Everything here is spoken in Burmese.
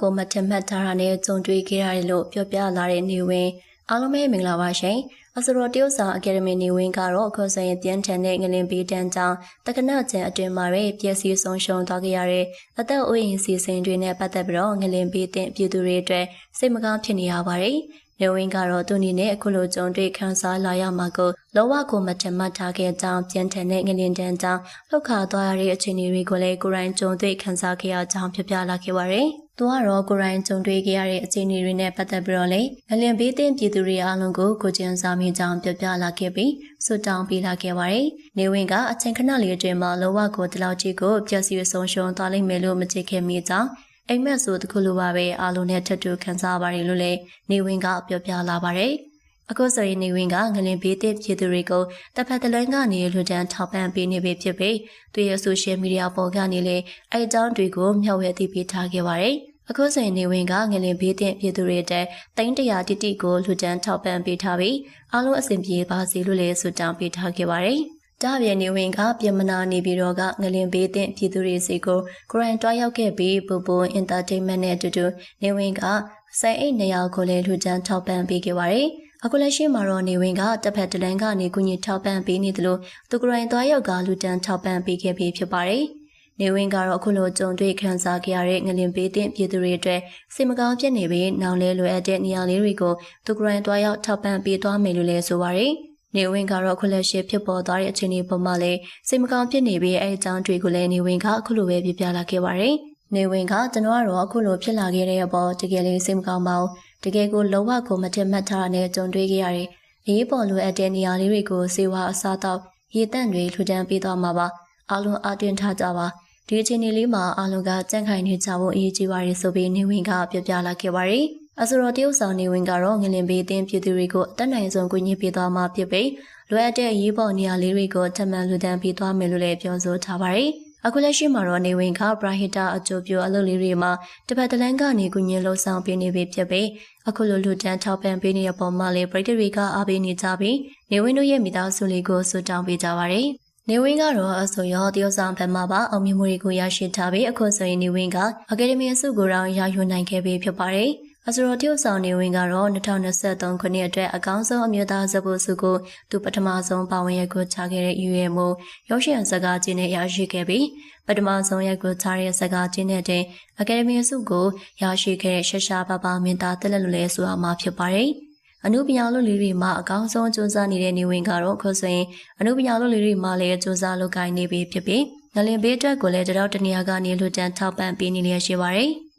ကိုမထင်မှတ်ထားတာနဲ့ကြုံတွေ့ခဲ့ရတယ်လို့ပြောပြလာတဲ့နေဝင်အားလုံးပဲမင်္ဂလာပါရှင်အစရောတရုတ်ဆောင်အကယ်ဒမီနေဝင်ကတော့အခုဆိုရင်ပြန်ထန်တဲ့ငလင်ပီတန်းကြောင့်တက္ကနာကျန်အတွင်မှာပဲပျက်စီးဆုံးရှုံးသွားခဲ့ရတဲ့အသက်အိုးအိမ်စီစဉ်တွေနဲ့ပတ်သက်ပြီးတော့ငလင်ပီတဲ့ပြည်သူတွေအတွက်စိတ်မကောင်းဖြစ်နေရပါတယ် နေဝင်ကတော့သူအနေနဲ့အခုလိုကြုံတွေ့ခံစားလာရမှာကိုလောဝကိုမထင်မှတ်ထားခဲ့ကြောင်းပြန်ထန်တဲ့ငလင်တန်းကြောင့်လှုပ်ခါသွားရတဲ့အခြေအနေတွေကိုလည်းကိုရိုင်းကြုံတွေ့ခံစားခဲ့ရကြောင်းပြပြလာခဲ့ပါတယ်။သူကတော့ကိုရိုင်းကြုံတွေ့ခဲ့ရတဲ့အခြေအနေတွေနဲ့ပတ်သက်ပြီးတော့လည်းငလင်ဘေးတင်ပြည်သူတွေအားလုံးကိုကိုကျန်းစာမိကြောင်းပြပြလာခဲ့ပြီးဆွတောင်းပေးလာခဲ့ပါတယ်။နေဝင်ကအချိန်ခဏလေးအတွင်းမှာလောဝကိုတလောက်ကြီးကိုပျက်စီးဆုံးရှုံးသွားလိမ့်မယ်လို့မချစ်ခဲ့မိကြောင်း အိမ်မက်ဆိုတခုလိုပါပဲအားလုံးနဲ့ထပ်တူခံစားပါတယ်လို့လည်းနေဝင်ကပြောပြလာပါတယ်။အခုဆိုရင်နေဝင်ကငလင်ဘေးတဲ့ပြည်သူတွေကိုတစ်ဖက်တစ်လမ်းကနေလူတန်းထောက်ပံ့ပေးနေပြီဖြစ်ပြီးသူရဲ့ဆိုရှယ်မီဒီယာပေါ်ကနေလည်းအဲအကြောင်းတွေကိုမျှဝေသိပေးထားခဲ့ပါတယ်။အခုဆိုရင်နေဝင်ကငလင်ဘေးတဲ့ပြည်သူတွေတဲ့တိန်းတရာတိတိကိုလူတန်းထောက်ပံ့ပေးထားပြီးအားလုံးအဆင်ပြေပါစေလို့လည်းဆုတောင်းပေးထားခဲ့ပါတယ်။ ဒါပြင်နေဝင်ကပြင်မနာနေပြီးတော့ကငလင်ဘေးတဲ့ပြည်သူတွေစီကိုကိုရိုင်းတွားရောက်ခဲ့ပြီးပူပူအင်တာတိန်မန့်နဲ့အတူတူနေဝင်ကစိုင်အိတ်နေရာကိုလည်းလူချမ်းထောက်ပံ့ပေးခဲ့ပါတယ်။အခုလက်ရှိမှာတော့နေဝင်ကတစ်ဖက်တလန်ကနေကုညီထောက်ပံ့ပေးနေတယ်လို့သူကိုရိုင်းတွားရောက်ကလူချမ်းထောက်ပံ့ပေးခဲ့ပြီးဖြစ်ပါတယ်။နေဝင်ကတော့အခုလိုကြုံတွေ့ခံစားခဲ့ရတဲ့ငလင်ပေးတဲ့ပြည်သူတွေအတွက်စိတ်မကောင်းဖြစ်နေပြီးနောင်လဲလိုအပ်တဲ့နေရာလေးတွေကိုသူကရိုင်းတွားရောက်ထောက်ပံ့ပေးသွားမယ်လို့လည်းဆိုပါရယ်။ နေဝင်ကတော့ခုလက်ရှိဖြစ်ပေါ်သွားတဲ့အခြေအနေပေါ်မှာလည်းစိတ်မကောင်းဖြစ်နေပြီးအဲအကြောင်းတွေကိုလည်းနေဝင်ကအခုလိုပဲပြပြလာခဲ့ပါတယ်။နေဝင်ကကျွန်တော်ကတော့အခုလိုဖြစ်လာခဲ့တဲ့အပေါ်တကယ်လေးစိတ်မကောင်းပါဘူး။တကယ်ကိုလုံးဝကိုမထင်မှတ်ထားတဲ့ကြုံတွေ့ခဲ့ရတယ်။အေးပေါ်လိုအပ်တဲ့နေရာလေးတွေကိုစေဝါအစားတောက်ရေတန့်တွေလှူဒန်းပေးသွားမှာပါ။အားလုံးအတင်းထားကြပါ။ဒီအခြေအနေလေးမှာအားလုံးကကြန့်ခိုင်နေကြဖို့အရေးကြီးပါတယ်ဆိုပြီးနေဝင်ကပြောပြလာခဲ့ပါတယ်။ အဆိုတော်တရုတ်ဆောင်နေဝင်ကတော့ငလင်ဘေးတင်ပြည်သူတွေကိုအတက်နိုင်ဆုံးကူညီပေးသွားမှာဖြစ်ပြီးလွယ်အပ်တဲ့အရေးပေါ်နေရာလေးတွေကိုထပ်မံလူဒန်းပေးသွားမယ်လို့လည်းပြောဆိုထားပါတယ်။အခုလက်ရှိမှာတော့နေဝင်ကပရာဟိတအကျိုးပြုအလုပ်လေးတွေမှာတစ်ပတ်တလန်းကနေကူညီလှုပ်ဆောင်ပေးနေပြီဖြစ်ပြီးအခုလိုလူဒန်းထောက်ပံ့ပေးနေတဲ့ပုံမှာလည်းပရိသတ်တွေကအားပေးနေကြပြီးနေဝင်တို့ရဲ့မိသားစုလေးကိုဆွတောင်းပေးကြပါတယ်။နေဝင်းကတော့အဆိုရောတရုတ်ဆောင်ဘက်မှပါအောင်မြင်မှုတွေကိုရရှိထားပြီးအခုဆိုရင်နေဝင်းကအကယ်ဒမီအစုကိုရောရယူနိုင်ခဲ့ပြီဖြစ်ပါတယ်။ အစရောတရုတ်ဆောင်နေဝင်ကတော့2023ခုနှစ်အတွက်အကောင်းဆုံးအမျိုးသားဇဘိုစုကိုသူပထမဆုံးပါဝင်ရက်ကိုချခဲ့တဲ့ UM မို့ရုပ်ရှင်စကားချင်းနဲ့ရရှိခဲ့ပြီးပထမဆုံးရက်ကိုချတဲ့စကားချင်းနဲ့တဲ့အကယ်ဒမီစုကိုရရှိခဲ့တဲ့ရှရှာပါပါမင်းသားတက်လက်လူလဲဆိုအောင်မှာဖြစ်ပါတယ်။အနုပညာလုပ်လေးတွေမှာအကောင်းဆုံးစူးစမ်းနေတဲ့နေဝင်ကတော့ခုဆိုရင်အနုပညာလုပ်လေးတွေမှာလည်းစူးစမ်းလုပ်ကိုင်နေပြီဖြစ်ပြီးငလင်ဘေးအတွက်ကိုလည်းတတော်တနေရာကနေလူတန်းထောက်ပံ့ပေးနေလျက်ရှိပါတယ်။